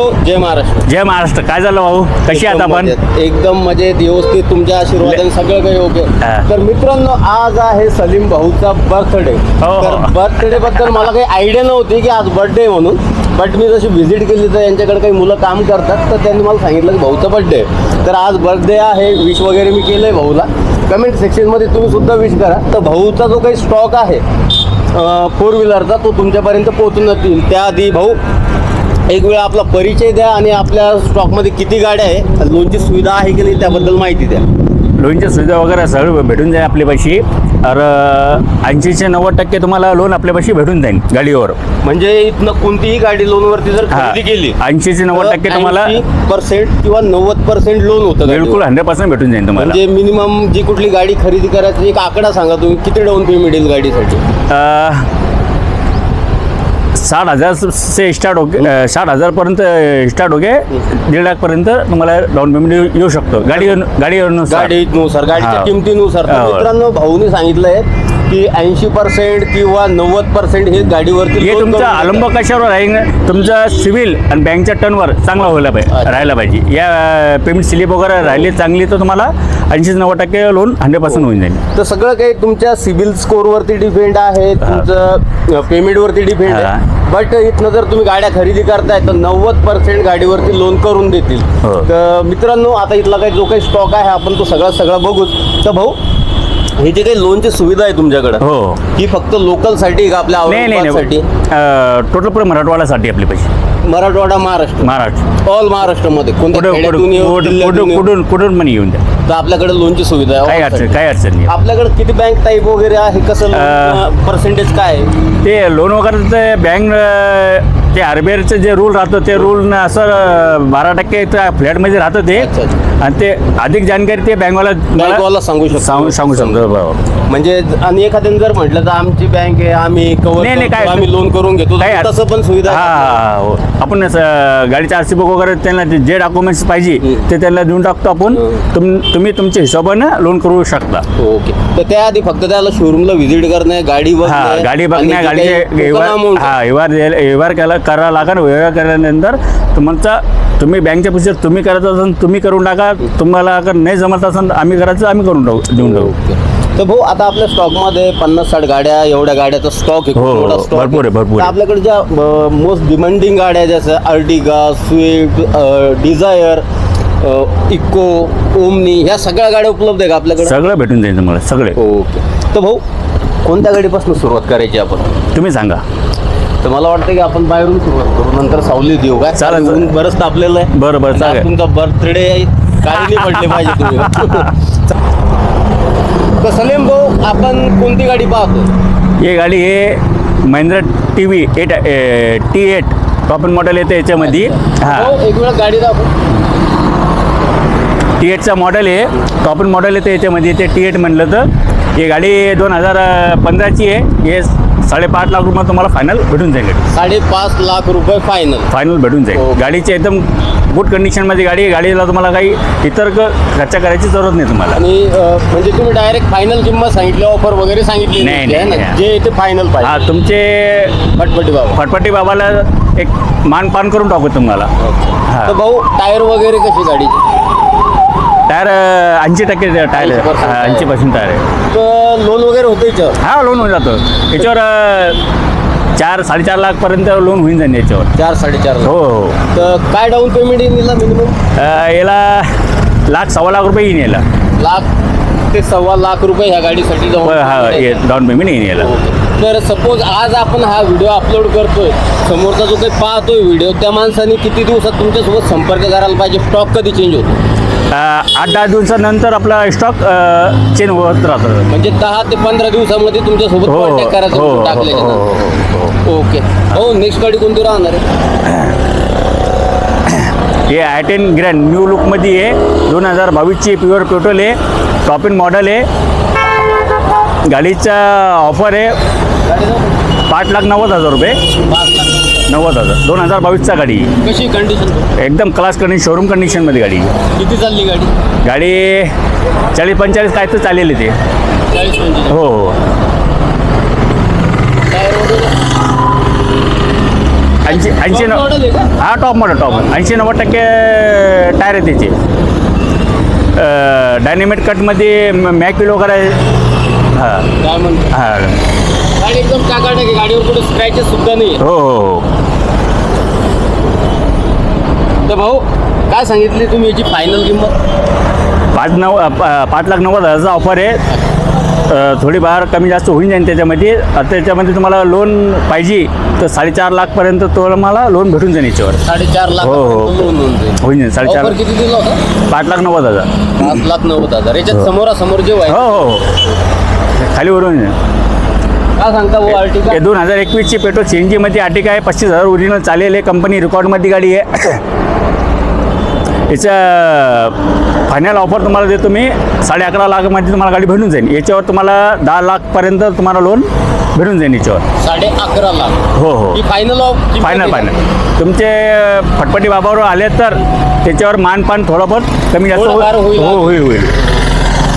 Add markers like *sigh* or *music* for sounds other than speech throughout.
भाऊ जय महाराष्ट्र. जय महाराष्ट्र. काय झालं भाऊ? कशी आहात एकदम आपण मजेत, एकदम मजेत व्यवस्थित तुमच्या आशीर्वादाने सगळं काही ओके हा. तर मित्रांनो आज आहे सलीम भाऊचा बर्थडे हो. तर बर्थडे बद्दल मला काही आयडिया नव्हती की आज बर्थडे म्हणून. बट मी जशी व्हिजिट केली तर यांच्याकडे काही मुलं काम करतात तर त्यांनी मला सांगितलं की भाऊचा बर्थडे तर आज बर्थडे आहे विश वगैरे मी केलं आहे भाऊला कमेंट सेक्शनमध्ये तुम्ही सुद्धा विश करा. तर भाऊचा जो काही स्टॉक आहे फोर व्हीलरचा तो तुमच्यापर्यंत पोहोचून जातील. त्याआधी भाऊ एक वेळ आपला परिचय द्या आणि आपल्या स्टॉकमध्ये किती गाड्या आहे लोनची सुविधा आहे की नाही त्याबद्दल माहिती द्या. लोनच्या सुविधा वगैरे सगळं भेटून जाईल आपल्यापाशी. तर ऐंशीचे नव्वद टक्के तुम्हाला लोन आपल्यापाशी भेटून जाईल गाडीवर. म्हणजे इथनं कोणतीही गाडी लोनवरती जर खरेदी केली ऐंशीचे नव्वद टक्के तुम्हाला पर्सेंट किंवा नव्वद पर्सेंट लोन होतं बिलकुल. हंड्रेड पर्सेंट भेटून जाईल तुम्हाला. म्हणजे मिनिमम जी कुठली गाडी खरेदी करायची एक आकडा सांगा तुम्ही किती डाऊन पेमेंट येईल गाडीसाठी? साठ हजार से स्टार्ट हो अ, साठ हजारपर्यंत स्टार्ट होगे दीड लाखपर्यंत तुम्हाला डाऊन पेमेंट येऊ शकतो गाडी गाडीनुसार गाडीनुसार गाडीच्या. किमतीनुसार तर. मित्रांनो भाऊनी सांगितलंय की ऐंशी पर्सेंट किंवा नव्वद पर्सेंट हे गाडीवरती हे तुमचा देतात. कशावर आहे ना तुमचा सिव्हिल आणि बँकच्या टर्नवर चांगला व्हायला पाहिजे. राहायला पाहिजे या पेमेंट स्लिप वगैरे राहिली चांगली तर तुम्हाला ऐंशी नव्वद टक्के लोन हंड्रेड पर्सेंट होऊन जाईल तर सगळं काही तुमच्या सिबिल स्कोअरवरती डिपेंड आहे तुमचं पेमेंटवरती डिपेंड. आहे बट इथनं जर तुम्ही गाड्या खरेदी करताय तर नव्वद पर्सेंट गाडीवरती लोन करून देतील. हो. तर मित्रांनो आता इथला काही जो काही स्टॉक आहे आपण तो सगळा सगळा बघूच. तर भाऊ ही जी काही लोनची सुविधा आहे तुमच्याकडे हो. ही फक्त लोकलसाठी का आपल्या नाही नाही औरंगाबादसाठी? नाही टोटल पुढे मराठवाड्यासाठी आपले पैसे. मराठवाडा महाराष्ट्र. महाराष्ट्र. ऑल महाराष्ट्रामध्ये. कोणत्या कुठं खेड्यातून येऊ, कुठं जिल्ह्यातून कुठं येऊ, कुठून कुठून पण येऊन द्या तर आपल्याकडे लोनची सुविधा आहे. all अडचण. काही अडचण नाही. आपल्याकडे किती बँक टाईप वगैरे आहे? कसं पर्सेंटेज काय आहे? ते लोन वगैरे बँक ते आरबीआयचं जे रूल राहतं ते रूल असं बारा टक्के फ्लॅटमध्ये राहतं ते. आणि ते अधिक जानकारी ते बँकवाला बँकवाला सांगू शकतो. सांगू सांगू शकतो बरोबर. म्हणजे आणि एखाद्याने जर म्हटलं तर आमची बँक आहे आम्ही कव्हर नाही, काय- आम्ही लोन करून घेतो अड- तसं पण सुविधा हा. हा. आपण गाडीचं आरसी बुक वगैरे त्यांना जे- डॉक्युमेंट्स पाहिजे. ते त्यांना देऊन टाकतो आपण तुम्ही तुमच्या हिशोबानं लोन करू शकता ओके तर त्याआधी फक्त त्याला शोरूमला व्हिजिट करणे गाडी हा बघणे गाडी गाडीचे व्यवहार हा व्यवहार केला करावा लागेल व्यवहार केल्यानंतर तुमचा तुम्ही बँकच्या पुढचे तुम्ही करत असाल तुम्ही करून टाका. तुम्हाला अगर नाही जमत असेल तर आम्ही करायचं आम्ही करून टाकू देऊन टाकू. तर भाऊ आता आपल्या स्टॉकमध्ये पन्नास साठ गाड्या एवढ्या गाड्याचा स्टॉक आहे. हो, हो, stock भरपूर आहे, भरपूर आहे. आपल्याकडे ज्या मोस्ट डिमांडिंग गाड्या जसं Ertiga Swift Dzire Eeco Omni ह्या सगळ्या गाड्या उपलब्ध आहे का आपल्याकडे? सगळं भेटून जाईल तुम्हाला सगळे. ओके. तर भाऊ कोणत्या गाडीपासून सुरुवात करायची आपण? तुम्ही सांगा. तर मला वाटतं की आपण बाहेरून सुरुवात करू नंतर सावली देऊ काय चालेल, चालेल. ऊन बरंच तापलेलं आहे. बरं, बरं, आणि चालेल. तुमचा बर्थडे काही नाही पडले पाहिजे तुम्ही. *laughs* तर सलीम भाऊ आपण कोणती गाडी पाहतो ही गाडी हे Mahindra T V eight T eight top model येते याच्यामध्ये. हां. भाऊ, एक वेळ गाडी दाखव. टी एटचा मॉडेल आहे. टॉप मॉडेल येते याच्यामध्ये. ते टी एट म्हणलं तर. ही गाडी दोन हजार पंधराची आहे. हे साडेपाच लाख रुपये तुम्हाला फायनल भेटून जाईल गाडी. साडेपाच लाख रुपये फायनल फायनल भेटून जाईल. ओके. गाडीची एकदम गुड कंडिशनमध्ये गाडी आहे. गाडीला तुम्हाला काही इतर क- खर्च करायची जरूरत नाही तुम्हाला. आणि अं, म्हणजे तुम्ही डायरेक्ट फायनल किंमत सांगितली ऑफर वगैरे सांगितली नाही, है ना? नाही. जे ते फायनल हा पाहिजे तुमचे पटपटी बाबा. फटपटी बाबाला एक मानपान करून टाकू तुम्हाला. हा. तर भाऊ टायर वगैरे कशी गाडीची? टायर ऐंशी टक्के टायर 80% आहे. ऐंशी पर्सेंट टायर आहे. तर लोन वगैरे होतं याच्यावर? हा लोन होऊन जातं. याच्यावर अं, चार साडेचार लाखपर्यंत लोन होऊन जाईल याच्यावर. चार साडेचार लाख. हो हो. तर काय डाऊन पेमेंट येईल याला मिनिमम अं, याला लाख सव्वा लाख रुपये येईन याला. लाख ते सव्वा लाख रुपये ह्या गाडीसाठी व- जाऊन हा डाऊन पेमेंट येईन याला. तर सपोज आज आपण हा व्हिडिओ अपलोड करतोय. समोरचा जो काही पाहतोय व्हिडिओ त्या माणसाने किती दिवसात तुमच्यासोबत संपर्क करायला पाहिजे? स्टॉक कधी चेंज होतो? आठ दहा दिवसानंतर आपला स्टॉक चेंज होत राहतं. म्हणजे दहा ते पंधरा दिवसामध्ये तुमच्यासोबत हो कॉन्टॅक्ट करायचं हो हो हो, नंतर. हो, हो. ओके. हो नेक्स्ट गाडी कोणती राहणार आहे? हे आय टेन ग्रँड न्यू लुकमध्ये आहे. दोन हजार बावीसची प्युअर पेट्रोल आहे. टॉप इन मॉडेल आहे. गाडीचा ऑफर आहे. पाच लाख नव्वद हजार रुपये. पाच लाख नव्वद हजार. दोन हजार बावीसचा गाडी. कशी कंडिशन एकदम क्लास कंडिशन शोरूम कंडिशनमध्ये गाडी. किती चालली गाडी? गाडी चाळीस पंचेचाळीस काय तर चालेल ते चाळीस पंचेचाळीस हो. हो ऐंशी ऐंशी Top model आहे का? न हा टॉप मॉडेल टॉप ऐंशी नव्वद टक्के टायर आहे त्याचे डायनेमिट कटमध्ये वगैरे आहे. हां. हां. गाडी एकदम टाकाटक आहे गाडीवर कुठे स्क्रॅचेस सुद्धा नाही हो हो हो. तर भाऊ काय सांगितली तुम्ही याची फायनल किंमत? पाच नऊ प- पाच लाख नव्वद हजारचा ऑफर आहे. थोडीफार कमी जास्त होऊन जाईल त्याच्यामध्ये. त्याच्यामध्ये तुम्हाला लोन पाहिजे तर साडेचार लाखपर्यंत तुम्हाला लोन भेटून जाईल याच्यावर. साडेचार लाख हो, हो. होऊन जाईल. होऊन जाईल साडेचार किती दिला होता? पाच लाख नव्वद हजार. पाच लाख नव्वद हजार. याच्यात समोरासमोर जे हो हो हो. खाली वरून काय सांगता हे दोन हजार एकवीसची पेट्रोल सी एन जीमध्ये आर्टिका आहे. पस्तीस हजार ओरिजिनल चालेल आहे. कंपनी रेकॉर्डमध्ये गाडी आहे. याचं फायनल ऑफर तुम्हाला देतो मी. साडे अकरा लाखमध्ये तुम्हाला गाडी भेटून जाईल. याच्यावर तुम्हाला दहा लाखपर्यंत तुम्हाला लोन भेटून जाईल याच्यावर. साडे अकरा लाख. हो हो. ही फायनल ऑफ फायनल फायनल तुमचे फटपटी बाबावर आले तर त्याच्यावर मानपान थोडं बहुत कमी जास्त थोडंफार होईल. हो होईल होईल.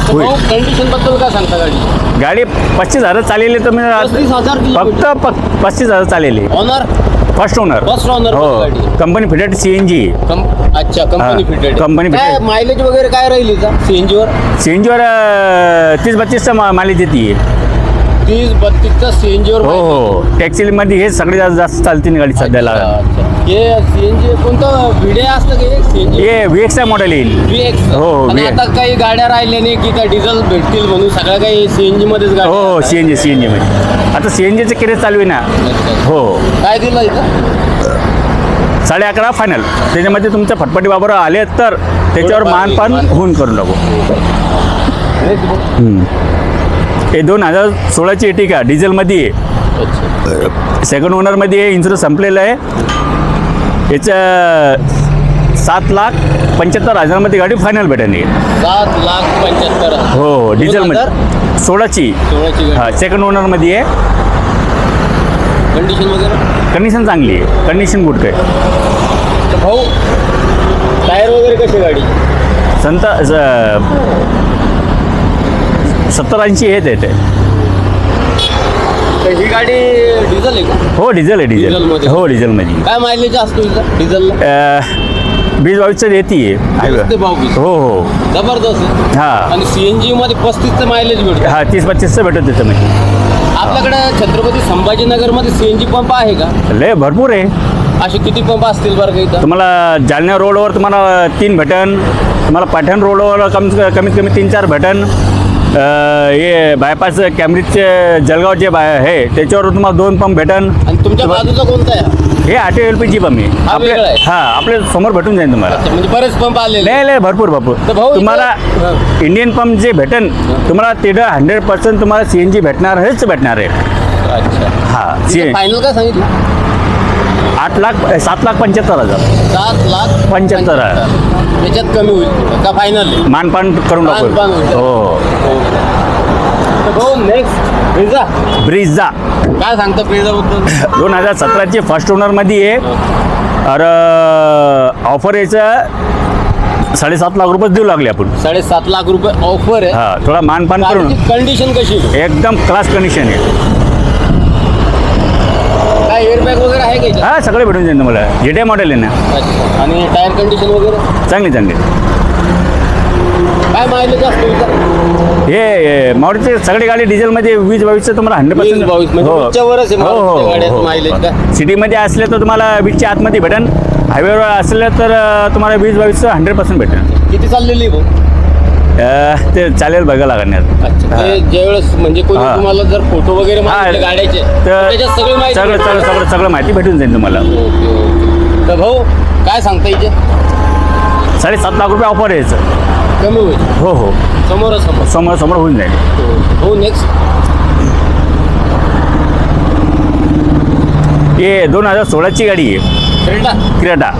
होईल. कंडिशनबद्दल काय सांगता गाडी? गाडी पस्तीस हजार चालेली तर मी पस्तीस हजार फक्त प पस्तीस हजार चालेली owner first owner First owner हो. Company fitted C N G अच्छा कंपनी हा, फिटेड company काय fitted. मायलेज वगैरे काय राहील सीएनजी वर सी एन जीवर तीस बत्तीसचा मा मालिक देते तीस बत्तीसचा सीएनजी वर हो. हो टॅक्सीमध्ये हे सगळे जास्त जास्त चालते ना गाडी सध्याला अच्छा. हे सीएनजी कोणतं व्हिडे असतं का सीएनजी हे वी एक्स मॉडेल येईल. हो, आणि VX. आता काही गाड्या राहिल्या नाही की त्या डिझेल भेटतील म्हणून सगळ्या काही सीएनजी मध्येच हो गाड्या हो. C N G C N जीमध्ये आता सी एन जीचं क्रेज चालू आहे ना. हो. काय दिलं इथं? साडे अकरा फायनल त्याच्यामध्ये तुमच्या फटपटी बाबर आले तर त्याच्यावर मानपान मान- होऊन करून हम्म. हे दोन हजार सोळाची एटिका डिझेलमध्ये आहे. सेकंड ओनरमध्ये आहे इन्शुरन्स संपलेलं आहे. याचं सात लाख पंच्याहत्तर हजारामध्ये गाडी फायनल भेटेल सात लाख पंच्याहत्तर. हो हो दोन हजार? डिझेलमध्ये सोळाची सोळाची हा सेकंड ओनरमध्ये आहे. कंडिशन वगैरे? कंडिशन चांगली आहे. कंडिशन गुड काय भाऊ टायर वगैरे कशी गाडी? संत सत्तर ऐंशी हे देते. तर ही गाडी डिझेल आहे का? हो डिझेल आहे डिझेल? हो डिझेलमध्ये काय मायलेज असतो अ, वीस बावीसचं देते ते बावीस. हो हो. जबरदस्त आहे. हां. आणि सीएनजी मध्ये पस्तीसचं मायलेज भेटतं. हा तीस पस्तीसचं भेटत त्याच्यामध्ये आपल्याकडे छत्रपती संभाजीनगरमध्ये सीएनजी पंप आहे का? लय भरपूर आहे. असे किती पंप असतील बरं का इथं? तुम्हाला जालना रोडवर तुम्हाला तीन भेटन. तुम्हाला पाटण रोडवर कम कमीत कमी तीन चार भेटन. हे बायपास कॅम्ब्रिजचे जळगाव जे बाय आहे त्याच्यावर तुम्हाला दोन पंप भेटन. आणि तुमच्या बाजूचा कोणता आहे? हे आटे एल पी जी पंप आहे. हा आपले आहे. हा आपल्यासमोर भेटून जाईल तुम्हाला. अच्छा, म्हणजे बरेच पंप आलेले लय लय भरपूर तर भरपूर भाऊ इथं- तुम्हाला हां. इंडियन पंप जे भेटन तुम्हाला तिथं हंड्रेड पर्सेंट तुम्हाला सी एन जी भेटणार हेच भेटणार आहे. अच्छा. हा सी फायनल काय सांगितलं? आठ लाख सात लाख पंच्याहत्तर हजार. सात लाख पंच्याहत्तर. त्याच्यात कमी होईल का फायनल मानपान करून टाकू. मानपान होईल. हो. भाऊ नेक्स्ट ब्रिझा ब्रिझा काय सांगता ब्रिझा बद्दल? *laughs* दोन हजार सतराची फर्स्ट ओनरमध्ये आहे. अरे ऑफर याचं साडेसात लाख रुपये देऊ लागले आपण. साडेसात लाख रुपये ऑफर आहे. हा थोडा मानपान करून. कंडिशन कशी आहे? एकदम क्लास कंडिशन आहे. एअरबॅग वगैरे आहे का याच्यात? हा सगळे भेटून जाईल तुम्हाला जेटे मॉडेल आहे ना. अच्छा. आणि टायर कंडिशन वगैरे? चांगली चांगली. काय मायलेज असतो इथं हे मारुतीचे सगळी गाडी डिझेलमध्ये वीस बावीसचं तुम्हाला हंड्रेड पर्सेंट बावीस म्हणजे वीसच्यावरच आहे मारुतीच्या गाड्यात mileage का? सिटीमध्ये असले तर तुम्हाला वीसच्या आतमध्ये भेटेन. हायवेवर असलं तर अं, तुम्हाला वीस बावीसचं हंड्रेड पर्सेंट भेटेन. किती चाललेली आहे भाऊ? अं, ते चालेल बघा लागणार. अच्छा ते ज्यावेळेस म्हणजे कोणी हा. तुम्हाला जर फोटो वगैरे हा, गाड्याचे तर तर त्याच्यात सगळी माहिती सगळं. सगळं सगळं माहिती भेटून जाईल तुम्हाला. Okay okay. तर भाऊ काय सांगता इथे? साडेसात लाख रुपये ऑफर आहे याचं. कमी होईल. हो हो. समोरासमोर समोर. समोर होऊन जाईल. हो नेक्स्ट हे दोन हजार सोळाची गाडी आहे. Creta. Creta.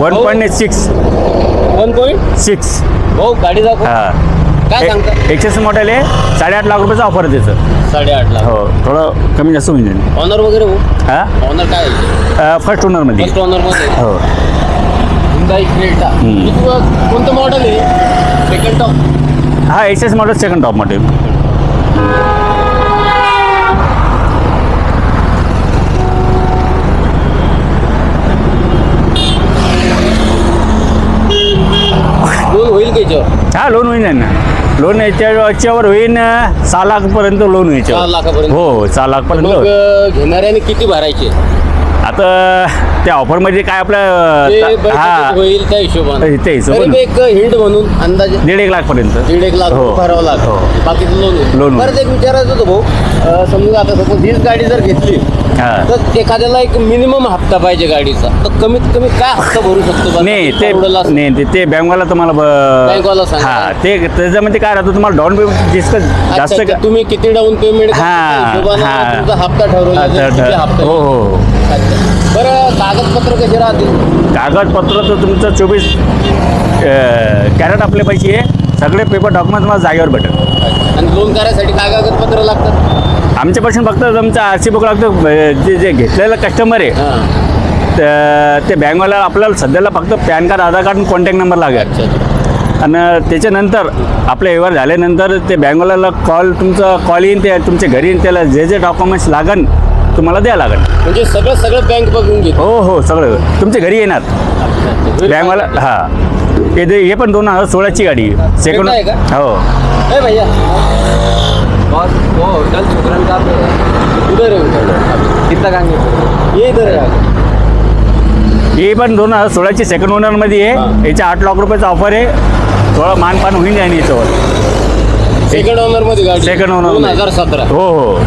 One point six. One point? Six. भाऊ गाडी दाखव. हां. काय सांगता? एक्सेस मॉडेल आहे साडेआठ लाख रुपयाचं ऑफर आहे त्याचं. साडेआठ लाख. हो थोडं कमी जास्त होऊन जाईल. ऑनर वगैरे भाऊ हां? ऑनर काय? फर्स्ट ओनरमध्ये फर्स्ट ऑनरमध्ये. हो. हुंदाई क्रेटा हम्म. हे तुला कोणतं मॉडेल आहे? सेकंड टॉप हा एक्सेस मॉडेल सेकंड टॉप मॉडेल याच्यावर हा लोन होईन ना लोन याच्या याच्यावर होईन सहा लोन होईल सहा याच्यावर. लाखापर्यंत हो सहा मग होईल. अं, घेणाऱ्याने किती भरायचे आता त्या ऑफरमध्ये काय आपलं हा होईल त्या हिशोबाने त्या हिशोबाने. एक हिंट म्हणून अंदाजे दीड एक लाखपर्यंत दीड एक लाख हो. भरावं हो. लागतं बाकीचं लोन होईल. लोन होईल. परत एक विचारायचं होतं भाऊ अं, समजा आता सपोज हीच गाडी जर घेतली हा तर एखाद्याला एक मिनिमम हप्ता पाहिजे गाडीचा तर कमीत कमी काय हप्ता भरू शकतो बा? नाही ते परवडेल असं? नाही ते- ते बँकवाला तुम्हाला ब- बँकवाला सांगा. हा ते त्याच्यामध्ये काय राहतं तुम्हाला डाऊन पेमेंट जितकं अच्छा, जास्त अच्छा, तुम्ही किती डाऊन पेमेंट हा, हा. तुमचा हप्ता ठरवला. हप्ता हो हो हो. बरं कागदपत्र कसे राहतील. कागदपत्र तर तुमचं चोवीस कॅरेट आपले पैसे आहे. सगळे पेपर डॉक्युमेंट तुम्हाला जागेवर भेटेल. आणि लोन करायसाठी काय कागदपत्र लागतात? आमच्यापासून फक्त तुमचं आर सी बुक लागतं जे जे घेतलेलं कस्टमर आहे हां. तर ते बँकवाला आपल्याला सध्याला फक्त PAN card Aadhaar card contact number लागेल. आणि त्याच्यानंतर आपले व्यवहार झाल्यानंतर ते बँकवाल्याला कॉल तुमचा कॉल येईन ते तुमच्या घरी येईन त्याला जे जे डॉक्युमेंट्स लागन तुम्हाला द्या लागन म्हणजे सगळं सगळं बँक बघून घेतो हो हो सगळं. तुमच्या घरी येणार. बँकवाला हा. हे दे- हे पण दोन हजार सोळाची गाडी. सेकंड आहे का? हो. ए भैया. बॉस वो कल छुकरन का उधर है उधर कितना काम ये इधर है हे पण दोन हजार सोळाची सेकंड ओनरमध्ये. आहे. याच्या आठ लाख रुपयाचा ऑफर आहे. थोडा मानपान होईन जाईन याच्यावर. सेकंड ओनरमध्ये गाडी. Second owner दोन मध्ये. हजार सतरा. हो हो.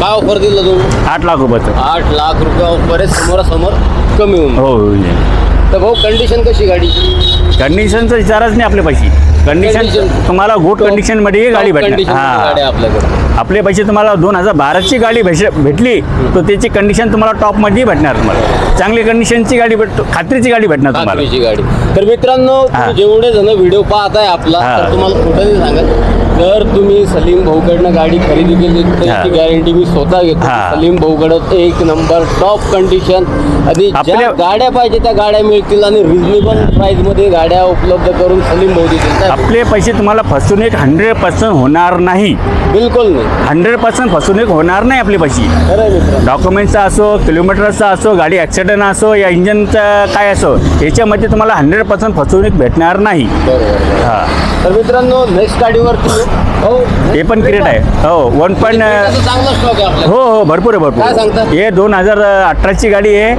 काय ऑफर दिलं तुम्ही आठ लाख रुपयाचं आठ लाख रुपये ऑफर आहे समोरासमोर कमी होऊन. हो तर भाऊ कंडिशन कशी गाडी कंडिशनचा विचारच नाही आपल्या पैसे. Condition Condition. तुम्हाला गुड कंडिशनमध्ये ही गाडी भेटणार. कंडिशन गाडी हा आपल्याकडे. आपले पैसे तुम्हाला दोन हजार बाराची गाडी भेट भेटली तर त्याची कंडिशन तुम्हाला टॉपमध्ये भेटणार तुम्हाला. चांगली कंडिशनची गाडी भेट खात्रीची गाडी भेटणार तुम्हाला. खात्रीची गाडी. तर मित्रांनो हा. जेवढे जण व्हिडिओ पाहताय आपला हा. तर तुम्हाला नाही सांगत जर तुम्ही सलीम भाऊकडनं गाडी खरेदी केली तर हा. त्याची गॅरंटी मी स्वतः घेतो. हा. सलीम भाऊकडं एक नंबर टॉप कंडिशन आणि ज्या आपल्या- गाड्या पाहिजे त्या गाड्या मिळतील आणि रिझनेबल प्राइसमध्ये गाड्या उपलब्ध करून सलीम भाऊ देतील. काय? आपले पैसे तुम्हाला फसवणूक हंड्रेड पर्सेंट होणार नाही. बिलकुल नाही. हंड्रेड पर्सेंट फसवणूक होणार नाही आपले पैसे. खरं आहे मित्रांनो. डॉक्युमेंटचा असो किलोमीटरचा असो गाडी ॲक्सिडेंट असो या इंजनचं काय असो याच्यामध्ये तुम्हाला हंड्रेड पर्सेंट फसवणूक भेटणार नाही. बरोबर. हां. तर मित्रांनो नेक्स्ट गाडीवरती हो हे पण क्रिएट आहे. हो वन पॉईंट चांगला स्टॉक आहे आपला हो हो भरपूर आहे काय सांगता? भरपूर हे दोन हजार अठराची गाडी आहे.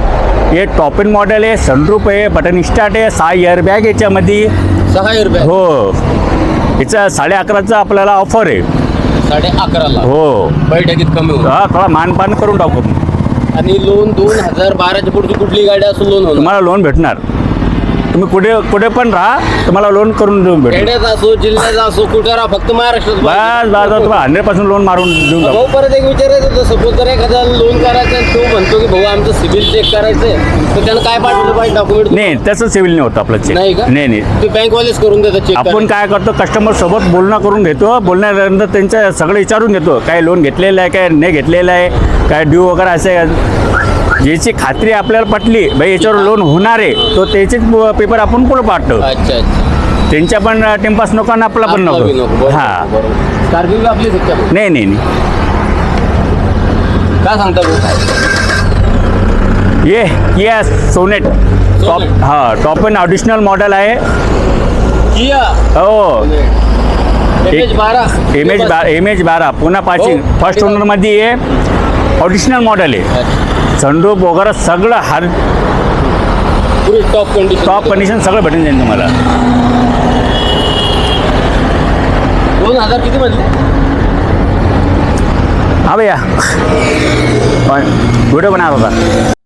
हे टॉप इन मॉडेल आहे सनरूप आहे बटन स्टार्ट आहे सहा इयर बॅग याच्यामध्ये. सहा रुपये हो. याचा साडे अकराचा आपल्याला ऑफर आहे. साडे अकराला हो. बैठकीत कमी होईल. हा थोडा मानपान करून टाकू. आणि लोन दोन हजार बाराच्या पुढची कुठली गाडी असो लोन होणार? तुम्हाला लोन भेटणार. तुम्ही कुठे कुठे पण राहा तुम्हाला लोन करून देऊन भेटेल खेड्यात असो जिल्ह्यात असो कुठे राहा फक्त महाराष्ट्रात बस पाहिजे. बस बस, तुम्हाला हंड्रेड पर्सेंट लोन मारून देऊन भाऊ परत एक विचारायचं होतं सपोज जर एखादा लोन करायचं आणि तो म्हणतो की भाऊ आमचं सिबिल चेक करायचंय. तर त्यानं काय पाठवलं पाहिजे डॉक्युमेंट नाही त्याचं सिव्हिल नाही होतं आपलं चेक नाही का? नाही नाही. ते बँकवालेच करून देतात चेक आपण काय करतो कस्टमर सोबत बोलणं करून घेतो बोलण्यानंतर त्यांचं सगळं विचारून घेतो. काय लोन घेतलेलं आहे काय नाही घेतलेलं आहे काय ड्यू वगैरे असं आहे ज्याची खात्री आपल्याला पटली भाई याच्यावर लोन होणार आहे तो त्याचेच पेपर आपण पुढे पाठवतो अच्छा अच्छा. त्यांच्या पण टेम्पास नको आणि आपला पण नको. हां. सत्या नाही नाही नाही. काय सांगता भाऊ ये ये सोनेट. टॉप. हां टॉप इन ऑडिशनल मॉडेल आहे. किया? हो. एच बारा. एम एच बारा एम एच बारा. पुन्हा पासिंग हो. फर्स्ट ओनरमध्ये आहे ऑडिशनल मॉडेल आहे. अच्छा. सनरूप वगैरे सगळं हर पुरी टॉप कंडिशन टॉप कंडिशन सगळं भेटून जाईल तुम्हाला. दोन हजार किती म्हणले? हा भैया. व्हिडिओ बना होता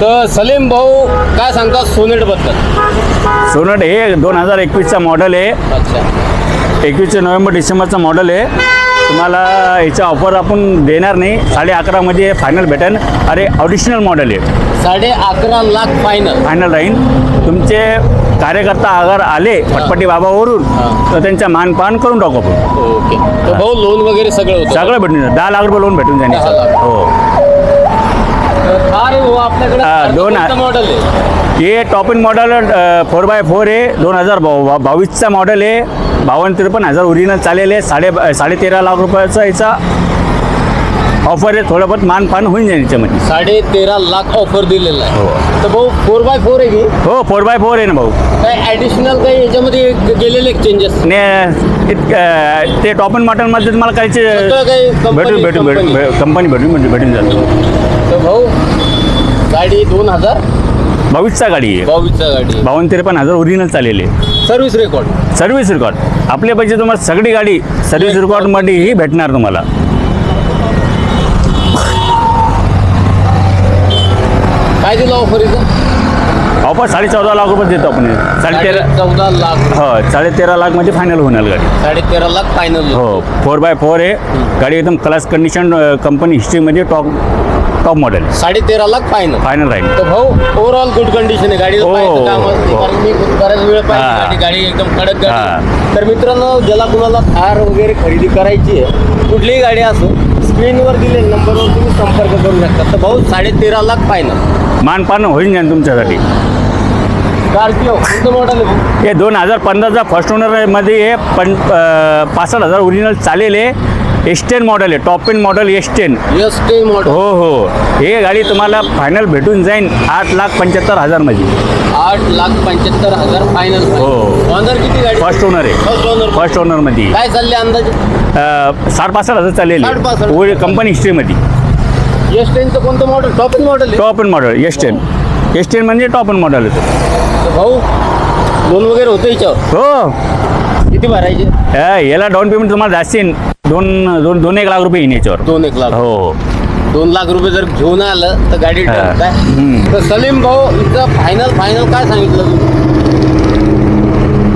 तर सलीम भाऊ काय सांगता सोनेटबद्दल? सोनट हे दोन हजार एकवीसचा मॉडेल आहे. अच्छा. एकवीसचे नोव्हेंबर डिसेंबरचा मॉडेल आहे. तुम्हाला याचा ऑफर आपण देणार नाही. साडे अकरामध्ये फायनल भेटेल. अरे ऑडिशनल मॉडेल आहे. साडे अकरा लाख फायनल फायनल राहील. तुमचे कार्यकर्ता अगर आले पटपटी बाबावरून. तर त्यांचा मानपान करून टाकू आपण. ओके. भाऊ लोन वगैरे सगळं सगळं भेटून दहा लाख रुपये लोन भेटून जाईल. हो थार आहे भाऊ आपल्याकडे हा, दोन हे top end model four by four आहे दोन हजार बाव बावीसचा मॉडेल आहे बावन्न त्रेपन्न हजार ओरिजिनल चालेल आहे साडे साडे तेरा लाख रुपयाचा याचा ऑफर आहे थोडं बहुत मानपान होऊन जाईल याच्यामध्ये. साडे तेरा लाख ऑफर दिलेला हो. आहे तर भाऊ फोर बाय फोर आहे की? हो फोर बाय फोर आहे ना भाऊ. काय ॲडिशनल काही याच्यामध्ये गेलेले चेंजेस ने इत- ते टॉप इन मॉडेलमध्ये तुम्हाला काहीचे सगळं काही company- भेटून भेटून भेटून company. कंपनी भेटून भेटून भेटून जातो. तर भाऊ गाडी दोन हजार. बावीसचा गाडी आहे. बावीसचा गाडी बावन्न त्रेपन्न हजार ओरिजिनल चालेली आहे. सर्व्हिस रेकॉर्ड सर्व्हिस रेकॉर्ड आपल्या पाहिजे तुम्हाला सगळी गाडी सर्व्हिस रेकॉर्डमध्ये ही भेटणार तुम्हाला. काय दिलं ऑफर इथं? ऑफर साडे चौदा लाख रुपये देतो आपण. साडे तेरा चौदा लाख. हो साडे तेरा लाखमध्ये फायनल होणार गाडी. साडे तेरा लाख फायनल हो फोर बाय फोर आहे. गाडी एकदम क्लास कंडिशन कंपनी हिस्ट्रीमध्ये टॉप टॉप मॉडेल साडे तेरा लाख फायनल फायनल राहील तर भाऊ ओव्हरऑल गुड कंडिशन आहे हो, पाहायचं काम असते. हो. कारण मी बऱ्याच वेळ हा. पाहिजे गाडी गाडी एकदम कडक गाडी हा. तर मित्रांनो ज्याला कुणाला थार वगैरे खरेदी करायची आहे कुठलीही गाडी असो स्क्रीनवर दिले नंबरवर तुम्ही संपर्क करू शकता तर भाऊ साडे तेरा लाख फायनल मानपान होईल जाईल तुमच्यासाठी स्कॉर्पिओ कोणतं मॉडेल आहे भाऊ? हे दोन हजार पंधराचा फर्स्ट ओनरमध्ये हे पण अं, पासष्ट हजार ओरिजिनल चालेल आहे एस टेन मॉडेल आहे top ten model S ten S ten model हो हो. हे गाडी तुम्हाला फायनल भेटून जाईल आठ लाख पंच्याहत्तर हजारमध्ये आठ लाख पंच्याहत्तर हजार फायनल हो. ऑनर किती गाडी? फर्स्ट ओनर आहे. फर्स्ट ओनर फर्स्ट ओनरमध्ये काय चालले अंदाजे? साठ पासष्ट हजार चालेल साठ पासष्ट. आहे कंपनी हिस्ट्रीमध्ये एस टेनचं कोणतं मॉडेल टॉप मॉडेल आहे? Top end model S ten S ten म्हणजे टॉप इन मॉडेल येतो तर भाऊ लोन वगैरे होतं याच्यावर? हो. किती भरायचे? याला डाऊन पेमेंट तुम्हाला जास्त येईन. दोन दोन दोन एक लाख रुपये येईन याच्यावर. दोन एक लाख. हो. दोन लाख रुपये जर घेऊन आलं तर गाडी हा. हम्म. तर सलीम भाऊ इथं फायनल फायनल काय सांगितलं तुम्ही?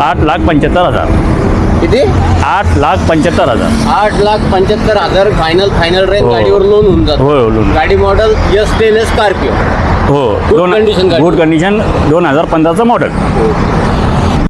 आठ लाख पंच्याहत्तर हजार. किती? आठ लाख पंच्याहत्तर हजार. आठ लाख पंच्याहत्तर हजार फायनल फायनल रेट हो. गाडीवर लोन होऊन जातं. हो लोन गाडी मॉडेल एस टेन स्कॉर्पिओ हो. Good दोन condition गाडी. गुड कंडिशन दोन हजार पंधराचं मॉडेल